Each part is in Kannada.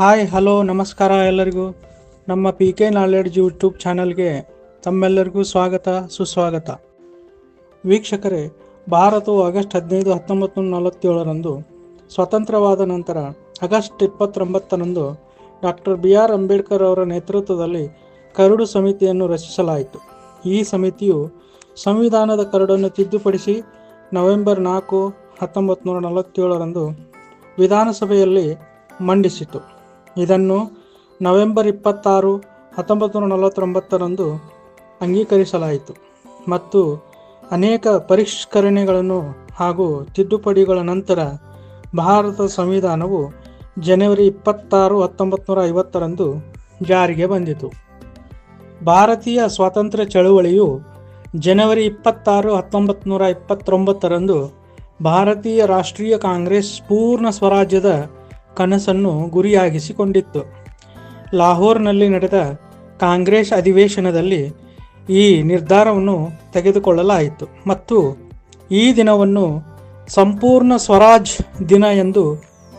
ಹಾಯ್, ಹಲೋ, ನಮಸ್ಕಾರ ಎಲ್ಲರಿಗೂ. ನಮ್ಮ ಪಿ ಕೆ ನಾಲೆಡ್ಜ್ ಯೂಟ್ಯೂಬ್ ಚಾನಲ್ಗೆ ತಮ್ಮೆಲ್ಲರಿಗೂ ಸ್ವಾಗತ, ಸುಸ್ವಾಗತ. ವೀಕ್ಷಕರೇ, ಭಾರತವು ಆಗಸ್ಟ್ ಹದಿನೈದು, ಹತ್ತೊಂಬತ್ತು ನೂರ ನಲವತ್ತೇಳರಂದು ಸ್ವತಂತ್ರವಾದ ನಂತರ ಆಗಸ್ಟ್ ಇಪ್ಪತ್ತೊಂಬತ್ತರಂದು ಡಾಕ್ಟರ್ ಬಿ ಆರ್ ಅಂಬೇಡ್ಕರ್ ಅವರ ನೇತೃತ್ವದಲ್ಲಿ ಕರಡು ಸಮಿತಿಯನ್ನು ರಚಿಸಲಾಯಿತು. ಈ ಸಮಿತಿಯು ಸಂವಿಧಾನದ ಕರಡನ್ನು ತಿದ್ದುಪಡಿಸಿ ನವೆಂಬರ್ ನಾಲ್ಕು, ಹತ್ತೊಂಬತ್ತು ನೂರ ನಲವತ್ತೇಳರಂದು ವಿಧಾನಸಭೆಯಲ್ಲಿ ಮಂಡಿಸಿತು. ಇದನ್ನು ನವೆಂಬರ್ ಇಪ್ಪತ್ತಾರು, ಹತ್ತೊಂಬತ್ತು ನೂರ ನಲವತ್ತೊಂಬತ್ತರಂದು ಅಂಗೀಕರಿಸಲಾಯಿತು ಮತ್ತು ಅನೇಕ ಪರಿಷ್ಕರಣೆಗಳನ್ನು ಹಾಗೂ ತಿದ್ದುಪಡಿಗಳ ನಂತರ ಭಾರತ ಸಂವಿಧಾನವು ಜನವರಿ ಇಪ್ಪತ್ತಾರು, ಹತ್ತೊಂಬತ್ತು ನೂರ ಐವತ್ತರಂದು ಜಾರಿಗೆ ಬಂದಿತು. ಭಾರತೀಯ ಸ್ವಾತಂತ್ರ್ಯ ಚಳುವಳಿಯು ಜನವರಿ ಇಪ್ಪತ್ತಾರು, ಹತ್ತೊಂಬತ್ತು ನೂರ ಇಪ್ಪತ್ತೊಂಬತ್ತರಂದು ಭಾರತೀಯ ರಾಷ್ಟ್ರೀಯ ಕಾಂಗ್ರೆಸ್ ಪೂರ್ಣ ಸ್ವರಾಜ್ಯದ ಕನಸನ್ನು ಗುರಿಯಾಗಿಸಿಕೊಂಡಿತ್ತು. ಲಾಹೋರ್ನಲ್ಲಿ ನಡೆದ ಕಾಂಗ್ರೆಸ್ ಅಧಿವೇಶನದಲ್ಲಿ ಈ ನಿರ್ಧಾರವನ್ನು ತೆಗೆದುಕೊಳ್ಳಲಾಯಿತು ಮತ್ತು ಈ ದಿನವನ್ನು ಸಂಪೂರ್ಣ ಸ್ವರಾಜ್ ದಿನ ಎಂದು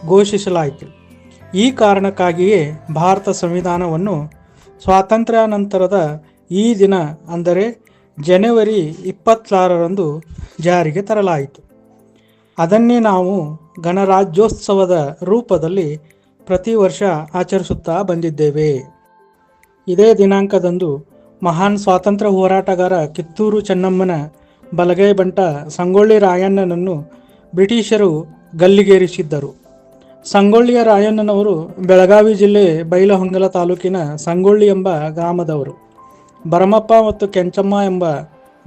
ಘೋಷಿಸಲಾಯಿತು. ಈ ಕಾರಣಕ್ಕಾಗಿಯೇ ಭಾರತ ಸಂವಿಧಾನವನ್ನು ಸ್ವಾತಂತ್ರ್ಯಾನಂತರದ ಈ ದಿನ ಅಂದರೆ ಜನವರಿ ಇಪ್ಪತ್ತಾರರಂದು ಜಾರಿಗೆ ತರಲಾಯಿತು. ಅದನ್ನೇ ನಾವು ಗಣರಾಜ್ಯೋತ್ಸವದ ರೂಪದಲ್ಲಿ ಪ್ರತಿ ವರ್ಷ ಆಚರಿಸುತ್ತಾ ಬಂದಿದ್ದೇವೆ. ಇದೇ ದಿನಾಂಕದಂದು ಮಹಾನ್ ಸ್ವಾತಂತ್ರ್ಯ ಹೋರಾಟಗಾರ ಕಿತ್ತೂರು ಚೆನ್ನಮ್ಮನ ಬಲಗೈ ಬಂಟ ಸಂಗೊಳ್ಳಿ ರಾಯಣ್ಣನನ್ನು ಬ್ರಿಟಿಷರು ಗಲ್ಲಿಗೇರಿಸಿದ್ದರು. ಸಂಗೊಳ್ಳಿಯ ರಾಯಣ್ಣನವರು ಬೆಳಗಾವಿ ಜಿಲ್ಲೆ ಬೈಲಹೊಂಗಲ ತಾಲೂಕಿನ ಸಂಗೊಳ್ಳಿ ಎಂಬ ಗ್ರಾಮದವರು. ಭರಮಪ್ಪ ಮತ್ತು ಕೆಂಚಮ್ಮ ಎಂಬ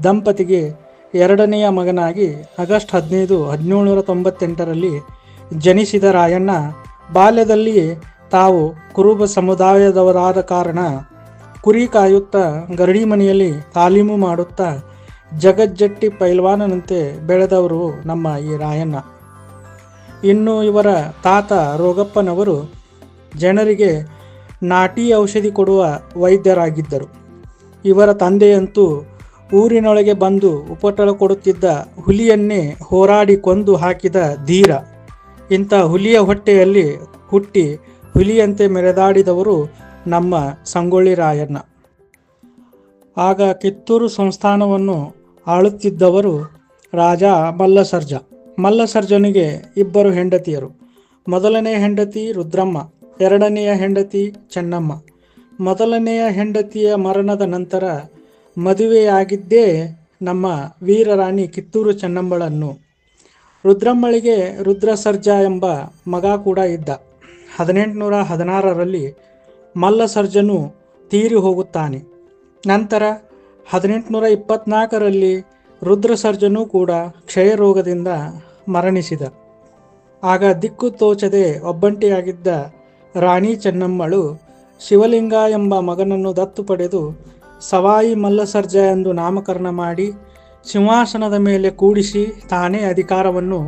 ದಂಪತಿಗೆ ಎರಡನೆಯ ಮಗನಾಗಿ ಆಗಸ್ಟ್ ಹದಿನೈದು ಹದಿನೇಳುನೂರ ತೊಂಬತ್ತೆಂಟರಲ್ಲಿ ಜನಿಸಿದ ರಾಯಣ್ಣ ಬಾಲ್ಯದಲ್ಲಿ ತಾವು ಕುರುಬ ಸಮುದಾಯದವರಾದ ಕಾರಣ ಕುರಿ ಕಾಯುತ್ತಾ ಗರಡಿ ಮನೆಯಲ್ಲಿ ತಾಲೀಮು ಮಾಡುತ್ತಾ ಜಗಜ್ಜಟ್ಟಿ ಪೈಲ್ವಾನನಂತೆ ಬೆಳೆದವರು ನಮ್ಮ ಈ ರಾಯಣ್ಣ. ಇನ್ನು ಇವರ ತಾತ ರೋಗಪ್ಪನವರು ಜನರಿಗೆ ನಾಟಿ ಔಷಧಿ ಕೊಡುವ ವೈದ್ಯರಾಗಿದ್ದರು. ಇವರ ತಂದೆಯಂತೂ ಊರಿನೊಳಗೆ ಬಂದು ಉಪಟಳ ಕೊಡುತ್ತಿದ್ದ ಹುಲಿಯನ್ನೇ ಹೋರಾಡಿ ಕೊಂದು ಹಾಕಿದ ಧೀರ. ಇಂಥ ಹುಲಿಯ ಹೊಟ್ಟೆಯಲ್ಲಿ ಹುಟ್ಟಿ ಹುಲಿಯಂತೆ ಮೆರೆದಾಡಿದವರು ನಮ್ಮ ಸಂಗೊಳ್ಳಿ ರಾಯಣ್ಣ. ಆಗ ಕಿತ್ತೂರು ಸಂಸ್ಥಾನವನ್ನು ಆಳುತ್ತಿದ್ದವರು ರಾಜ ಮಲ್ಲಸರ್ಜ. ಮಲ್ಲಸರ್ಜನಿಗೆ ಇಬ್ಬರು ಹೆಂಡತಿಯರು. ಮೊದಲನೆಯ ಹೆಂಡತಿ ರುದ್ರಮ್ಮ, ಎರಡನೆಯ ಹೆಂಡತಿ ಚೆನ್ನಮ್ಮ. ಮೊದಲನೆಯ ಹೆಂಡತಿಯ ಮರಣದ ನಂತರ ಮದುವೆಯಾಗಿದ್ದೇ ನಮ್ಮ ವೀರರಾಣಿ ಕಿತ್ತೂರು ಚೆನ್ನಮ್ಮಳನ್ನು. ರುದ್ರಮ್ಮಳಿಗೆ ರುದ್ರಸರ್ಜ ಎಂಬ ಮಗ ಕೂಡ ಇದ್ದ. ಹದಿನೆಂಟುನೂರ ಹದಿನಾರರಲ್ಲಿ ಮಲ್ಲಸರ್ಜನು ತೀರಿ ಹೋಗುತ್ತಾನೆ. ನಂತರ ಹದಿನೆಂಟುನೂರ ಇಪ್ಪತ್ನಾಲ್ಕರಲ್ಲಿ ರುದ್ರಸರ್ಜನು ಕೂಡ ಕ್ಷಯರೋಗದಿಂದ ಮರಣಿಸಿದ. ಆಗ ದಿಕ್ಕು ತೋಚದೆ ಒಬ್ಬಂಟಿಯಾಗಿದ್ದ ರಾಣಿ ಚೆನ್ನಮ್ಮಳು ಶಿವಲಿಂಗ ಎಂಬ ಮಗನನ್ನು ದತ್ತು ಪಡೆದು ಸವಾಯಿ ಮಲ್ಲಸರ್ಜ ಎಂದು ನಾಮಕರಣ ಮಾಡಿ ಸಿಂಹಾಸನದ ಮೇಲೆ ಕೂಡಿಸಿ ತಾನೇ ಅಧಿಕಾರವನ್ನು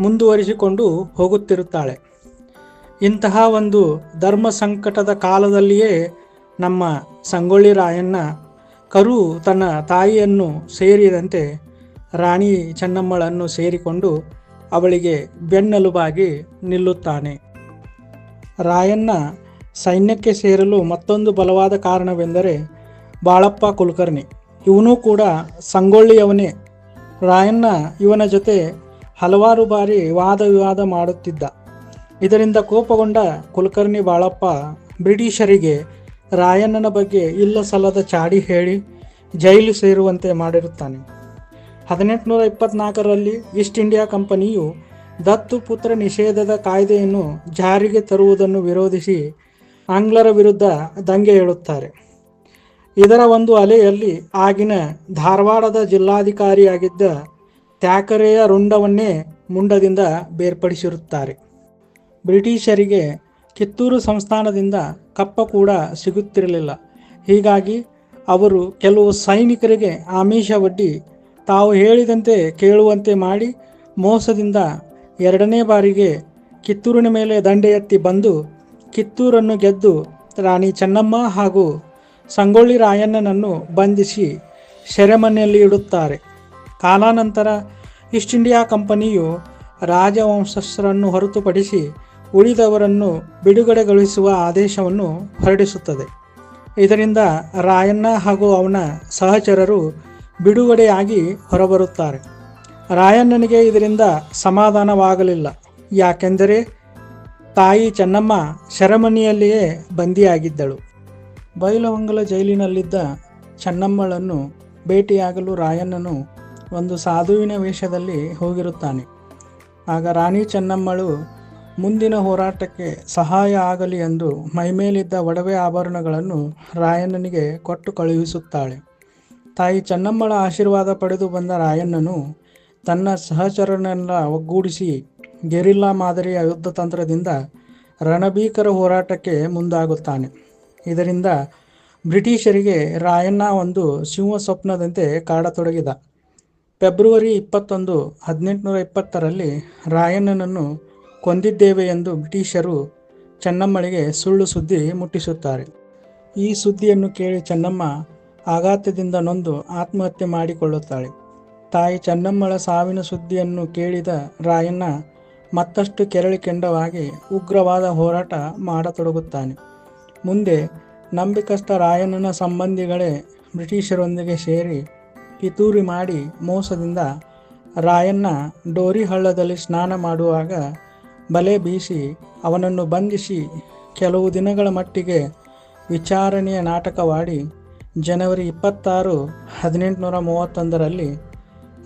ಮುಂದುವರಿಸಿಕೊಂಡು ಹೋಗುತ್ತಿರುತ್ತಾಳೆ. ಇಂತಹ ಒಂದು ಧರ್ಮ ಸಂಕಟದ ಕಾಲದಲ್ಲಿಯೇ ನಮ್ಮ ಸಂಗೊಳ್ಳಿ ರಾಯಣ್ಣ ಕರು ತನ್ನ ತಾಯಿಯನ್ನು ಸೇರಿದಂತೆ ರಾಣಿ ಚೆನ್ನಮ್ಮಳನ್ನು ಸೇರಿಕೊಂಡು ಅವಳಿಗೆ ಬೆನ್ನೆಲುಬಾಗಿ ನಿಲ್ಲುತ್ತಾನೆ. ರಾಯಣ್ಣ ಸೈನ್ಯಕ್ಕೆ ಸೇರಲು ಮತ್ತೊಂದು ಬಲವಾದ ಕಾರಣವೆಂದರೆ ಬಾಳಪ್ಪ ಕುಲಕರ್ಣಿ. ಇವನು ಕೂಡ ಸಂಗೊಳ್ಳಿಯವನೇ. ರಾಯಣ್ಣ ಇವನ ಜೊತೆ ಹಲವಾರು ಬಾರಿ ವಾದ ವಿವಾದ ಮಾಡುತ್ತಿದ್ದ. ಇದರಿಂದ ಕೋಪಗೊಂಡ ಕುಲಕರ್ಣಿ ಬಾಳಪ್ಪ ಬ್ರಿಟಿಷರಿಗೆ ರಾಯಣ್ಣನ ಬಗ್ಗೆ ಇಲ್ಲ ಸಲ್ಲದ ಚಾಡಿ ಹೇಳಿ ಜೈಲು ಸೇರುವಂತೆ ಮಾಡಿರುತ್ತಾನೆ. ಹದಿನೆಂಟುನೂರ ಇಪ್ಪತ್ನಾಲ್ಕರಲ್ಲಿ ಈಸ್ಟ್ ಇಂಡಿಯಾ ಕಂಪನಿಯು ದತ್ತು ಪುತ್ರ ನಿಷೇಧದ ಕಾಯ್ದೆಯನ್ನು ಜಾರಿಗೆ ತರುವುದನ್ನು ವಿರೋಧಿಸಿ ಆಂಗ್ಲರ ವಿರುದ್ಧ ದಂಗೆ ಏಳುತ್ತಾರೆ. ಇದರ ಒಂದು ಅಲೆಯಲ್ಲಿ ಆಗಿನ ಧಾರವಾಡದ ಜಿಲ್ಲಾಧಿಕಾರಿಯಾಗಿದ್ದ ತ್ಯಾಕರೆಯ ರುಂಡವನ್ನೇ ಮುಂಡದಿಂದ ಬೇರ್ಪಡಿಸಿರುತ್ತಾರೆ. ಬ್ರಿಟಿಷರಿಗೆ ಕಿತ್ತೂರು ಸಂಸ್ಥಾನದಿಂದ ಕಪ್ಪ ಕೂಡ ಸಿಗುತ್ತಿರಲಿಲ್ಲ. ಹೀಗಾಗಿ ಅವರು ಕೆಲವು ಸೈನಿಕರಿಗೆ ಆಮಿಷ ತಾವು ಹೇಳಿದಂತೆ ಕೇಳುವಂತೆ ಮಾಡಿ ಮೋಸದಿಂದ ಎರಡನೇ ಬಾರಿಗೆ ಕಿತ್ತೂರಿನ ಮೇಲೆ ದಂಡೆ ಎತ್ತಿ ಬಂದು ಕಿತ್ತೂರನ್ನು ಗೆದ್ದು ರಾಣಿ ಚೆನ್ನಮ್ಮ ಹಾಗೂ ಸಂಗೊಳ್ಳಿ ರಾಯಣ್ಣನನ್ನು ಬಂಧಿಸಿ ಸೆರೆಮನೆಯಲ್ಲಿ ಇಡುತ್ತಾರೆ. ಕಾಲಾನಂತರ ಈಸ್ಟ್ ಇಂಡಿಯಾ ಕಂಪನಿಯು ರಾಜವಂಶಸ್ಥರನ್ನು ಹೊರತುಪಡಿಸಿ ಉಳಿದವರನ್ನು ಬಿಡುಗಡೆಗೊಳಿಸುವ ಆದೇಶವನ್ನು ಹೊರಡಿಸುತ್ತದೆ. ಇದರಿಂದ ರಾಯಣ್ಣ ಹಾಗೂ ಅವನ ಸಹಚರರು ಬಿಡುಗಡೆಯಾಗಿ ಹೊರಬರುತ್ತಾರೆ. ರಾಯಣ್ಣನಿಗೆ ಇದರಿಂದ ಸಮಾಧಾನವಾಗಲಿಲ್ಲ. ಯಾಕೆಂದರೆ ತಾಯಿ ಚೆನ್ನಮ್ಮ ಸೆರೆಮನಿಯಲ್ಲಿಯೇ ಬಂದಿಯಾಗಿದ್ದಳು ಬೈಲಹೊಂಗಲ ಜೈಲಿನಲ್ಲಿದ್ದ ಚೆನ್ನಮ್ಮಳನ್ನು ಭೇಟಿಯಾಗಲು ರಾಯಣ್ಣನು ಒಂದು ಸಾಧುವಿನ ವೇಷದಲ್ಲಿ ಹೋಗಿರುತ್ತಾನೆ. ಆಗ ರಾಣಿ ಚೆನ್ನಮ್ಮಳು, ಮುಂದಿನ ಹೋರಾಟಕ್ಕೆ ಸಹಾಯ ಆಗಲಿ ಎಂದು ಮೈಮೇಲಿದ್ದ ಒಡವೆ ಆಭರಣಗಳನ್ನು ರಾಯಣ್ಣನಿಗೆ ಕೊಟ್ಟು ಕಳುಹಿಸುತ್ತಾಳೆ. ತಾಯಿ ಚೆನ್ನಮ್ಮಳ ಆಶೀರ್ವಾದ ಪಡೆದು ಬಂದ ರಾಯಣ್ಣನು ತನ್ನ ಸಹಚರನೆಲ್ಲ ಒಗ್ಗೂಡಿಸಿ ಗೆರಿಲ್ಲಾ ಮಾದರಿಯ ಯುದ್ಧ ತಂತ್ರದಿಂದ ರಣಭೀಕರ ಹೋರಾಟಕ್ಕೆ ಮುಂದಾಗುತ್ತಾನೆ. ಇದರಿಂದ ಬ್ರಿಟಿಷರಿಗೆ ರಾಯಣ್ಣ ಒಂದು ಸಿಂಹ ಸ್ವಪ್ನದಂತೆ ಕಾಡತೊಡಗಿದ. ಫೆಬ್ರವರಿ ಇಪ್ಪತ್ತೊಂದು, ಹದಿನೆಂಟುನೂರ ಇಪ್ಪತ್ತರಲ್ಲಿ ರಾಯಣ್ಣನನ್ನು ಕೊಂದಿದ್ದೇವೆ ಎಂದು ಬ್ರಿಟಿಷರು ಚೆನ್ನಮ್ಮಳಿಗೆ ಸುಳ್ಳು ಸುದ್ದಿ ಮುಟ್ಟಿಸುತ್ತಾರೆ. ಈ ಸುದ್ದಿಯನ್ನು ಕೇಳಿ ಚೆನ್ನಮ್ಮ ಆಘಾತದಿಂದ ನೊಂದು ಆತ್ಮಹತ್ಯೆ ಮಾಡಿಕೊಳ್ಳುತ್ತಾಳೆ. ತಾಯಿ ಚೆನ್ನಮ್ಮಳ ಸಾವಿನ ಸುದ್ದಿಯನ್ನು ಕೇಳಿದ ರಾಯಣ್ಣ ಮತ್ತಷ್ಟು ಕೆರಳಿಕೆಂಡವಾಗಿ ಉಗ್ರವಾದ ಹೋರಾಟ ಮಾಡತೊಡಗುತ್ತಾನೆ. ಮುಂದೆ ನಂಬಿಕಸ್ಥ ರಾಯಣ್ಣನ ಸಂಬಂಧಿಗಳೇ ಬ್ರಿಟಿಷರೊಂದಿಗೆ ಸೇರಿ ಪಿತೂರಿ ಮಾಡಿ ಮೋಸದಿಂದ ರಾಯಣ್ಣ ಡೋರಿ ಹಳ್ಳದಲ್ಲಿ ಸ್ನಾನ ಮಾಡುವಾಗ ಬಲೆ ಬೀಸಿ ಅವನನ್ನು ಬಂಧಿಸಿ ಕೆಲವು ದಿನಗಳ ಮಟ್ಟಿಗೆ ವಿಚಾರಣೆಯ ನಾಟಕವಾಡಿ ಜನವರಿ ಇಪ್ಪತ್ತಾರು ಹದಿನೆಂಟುನೂರ ಮೂವತ್ತೊಂದರಲ್ಲಿ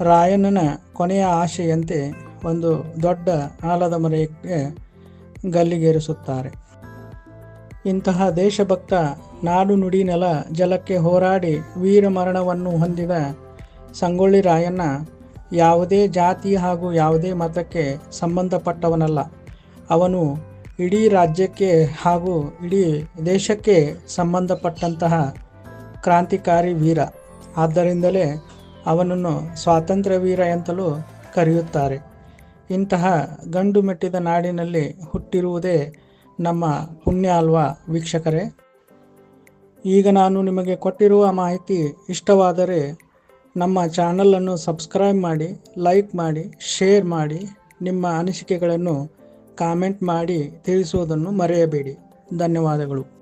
ರಾಯಣ್ಣನ ಕೊನೆಯ ಆಶೆಯಂತೆ ಒಂದು ದೊಡ್ಡ ಆಲದ ಮರಕ್ಕೆ ಗಲ್ಲಿಗೇರಿಸುತ್ತಾರೆ. ಇಂತಹ ದೇಶಭಕ್ತ ನಾಡು ನುಡಿ ನೆಲ ಜಲಕ್ಕೆ ಹೋರಾಡಿ ವೀರ ಮರಣವನ್ನು ಹೊಂದಿದ ಸಂಗೊಳ್ಳಿ ರಾಯಣ್ಣ ಯಾವುದೇ ಜಾತಿ ಹಾಗೂ ಯಾವುದೇ ಮತಕ್ಕೆ ಸಂಬಂಧಪಟ್ಟವನಲ್ಲ. ಅವನು ಇಡೀ ರಾಜ್ಯಕ್ಕೆ ಹಾಗೂ ಇಡೀ ದೇಶಕ್ಕೆ ಸಂಬಂಧಪಟ್ಟಂತಹ ಕ್ರಾಂತಿಕಾರಿ ವೀರ. ಆದ್ದರಿಂದಲೇ ಅವನನ್ನು ಸ್ವಾತಂತ್ರ್ಯ ವೀರ ಎಂತಲೂ ಕರೆಯುತ್ತಾರೆ. ಇಂತಹ ಗಂಡು ಮೆಟ್ಟಿದ ನಾಡಿನಲ್ಲಿ ಹುಟ್ಟಿರುವುದೇ ನಮ್ಮ ಪುಣ್ಯ ಅಲ್ವಾ ವೀಕ್ಷಕರೇ? ಈಗ ನಾನು ನಿಮಗೆ ಕೊಟ್ಟಿರುವ ಮಾಹಿತಿ ಇಷ್ಟವಾದರೆ ನಮ್ಮ ಚಾನಲನ್ನು ಸಬ್ಸ್ಕ್ರೈಬ್ ಮಾಡಿ, ಲೈಕ್ ಮಾಡಿ, ಶೇರ್ ಮಾಡಿ, ನಿಮ್ಮ ಅನಿಸಿಕೆಗಳನ್ನು ಕಾಮೆಂಟ್ ಮಾಡಿ ತಿಳಿಸುವುದನ್ನು ಮರೆಯಬೇಡಿ. ಧನ್ಯವಾದಗಳು.